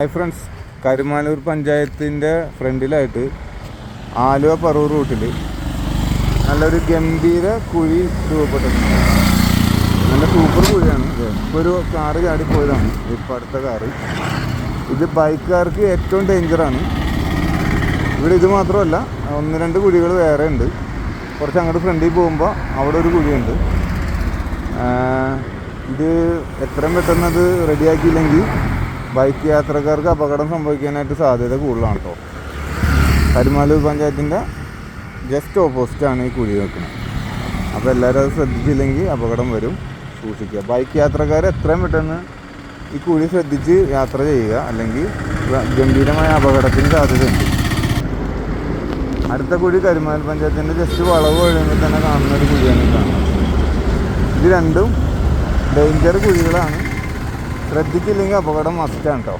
Hi friends Karumalloor പഞ്ചായത്തിന്റെ ഫ്രണ്ടിലായിട്ട് ആലുവ പറവൂർ റൂട്ടിൽ നല്ലൊരു ഗംഭീര കുഴി രൂപപ്പെട്ടിട്ടുണ്ട്. നല്ല സൂപ്പർ കുഴിയാണ്. ഇപ്പോൾ ഒരു കാറ് ചാടിപ്പോയതാണ് ഇപ്പോൾ അടുത്ത കാറ്. ഇത് ബൈക്കുകാർക്ക് ഏറ്റവും ഡേഞ്ചറാണ് ഇവിടെ ഇത് മാത്രമല്ല ഒന്ന് രണ്ട് കുഴികൾ വേറെ ഉണ്ട്. കുറച്ച് അങ്ങോട്ട് ഫ്രണ്ടിൽ പോകുമ്പോൾ അവിടെ ഒരു കുഴിയുണ്ട്. ഇത് എത്രയും പെട്ടെന്ന് അത് റെഡിയാക്കിയില്ലെങ്കിൽ ബൈക്ക് യാത്രക്കാർക്ക് അപകടം സംഭവിക്കാനായിട്ട് സാധ്യത കൂടുതലാണ് കേട്ടോ കരുമാലൂർ പഞ്ചായത്തിന്റെ ജസ്റ്റ് ഓപ്പോസിറ്റാണ് ഈ കുഴി വെക്കുന്നത്. അപ്പോൾ എല്ലാവരും അത് ശ്രദ്ധിച്ചില്ലെങ്കിൽ അപകടം വരും. സൂക്ഷിക്കുക. ബൈക്ക് യാത്രക്കാർ എത്രയും പെട്ടെന്ന് ഈ കുഴി ശ്രദ്ധിച്ച് യാത്ര ചെയ്യുക. അല്ലെങ്കിൽ ഗംഭീരമായ അപകടത്തിന് സാധ്യതയുണ്ട്. അടുത്ത കുഴി കരുമാൽ പഞ്ചായത്തിന്റെ ജസ്റ്റ് വളവ് കഴിയുമ്പോൾ തന്നെ കാണുന്ന ഒരു കുഴിയാണ് ഇത് രണ്ടും ഡേഞ്ചർ കുഴികളാണ്. ശ്രദ്ധിച്ചില്ലെങ്കിൽ അപകടം മസ്റ്റാണ് കേട്ടോ.